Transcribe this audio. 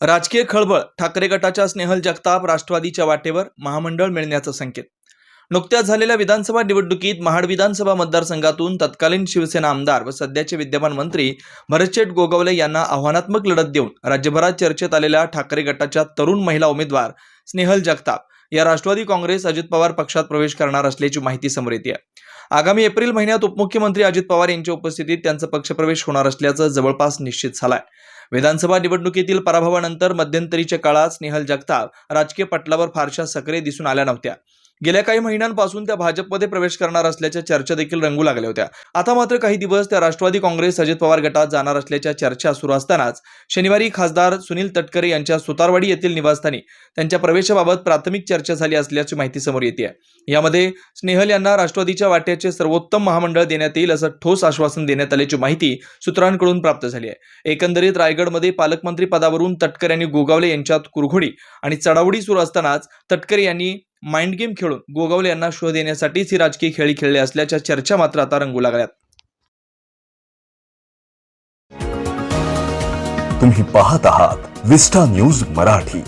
राजकीय खळबळ ठाकरे गटाच्या स्नेहल जगताप राष्ट्रवादीच्या वाटेवर महामंडळ मिळण्याचा संकेत. नुकत्याच झालेल्या विधानसभा निवडणुकीत महाड विधानसभा मतदारसंघातून तत्कालीन शिवसेना आमदार व सध्याचे विद्यमान मंत्री भरतशेठ गोगावले यांना आव्हानात्मक लढत देऊन राज्यभरात चर्चेत आलेल्या ठाकरे गटाच्या तरुण महिला उमेदवार स्नेहल जगताप या राष्ट्रवादी काँग्रेस अजित पवार पक्षात प्रवेश करणार असल्याची माहिती समोर येते. आगामी एप्रिल महिन्यात उपमुख्यमंत्री अजित पवार यांच्या उपस्थितीत त्यांचा पक्षप्रवेश होणार असल्याचं जवळपास निश्चित झालाय. विधानसभा निवडणुकीतील पराभवानंतर मध्यंतरीच्या काळात स्नेहल जगताप राजकीय पटलावर फारशा सक्रिय दिसून आल्या नव्हत्या. गेल्या काही महिन्यांपासून त्या भाजपमध्ये प्रवेश करणार असल्याच्या चर्चा देखील रंगू लागल्या होत्या. आता मात्र काही दिवस त्या राष्ट्रवादी काँग्रेस अजित पवार गटात जाणार असल्याच्या चर्चा सुरू असतानाच शनिवारी खासदार सुनील तटकरे यांच्या सुतारवाडी येथील निवासस्थानी त्यांच्या प्रवेशाबाबत प्राथमिक चर्चा झाली असल्याची माहिती समोर येते यामध्ये स्नेहल यांना राष्ट्रवादीच्या वाट्याचे सर्वोत्तम महामंडळ देण्यात येईल असं ठोस आश्वासन देण्यात आल्याची माहिती सूत्रांकडून प्राप्त झाली आहे. एकंदरीत रायगडमध्ये पालकमंत्री पदावरून तटकरे यांनी गोगावले यांच्यात कुरघोडी आणि चढावडी सुरू असतानाच तटकरे यांनी माइंड गेम खेळून गोगावले यांना शोध देण्यासाठीच ही राजकीय खेळी खेळले असल्याच्या चर्चा मात्र आता रंगू लागल्यात. तुम्ही पाहत आहात विस्टा न्यूज मराठी.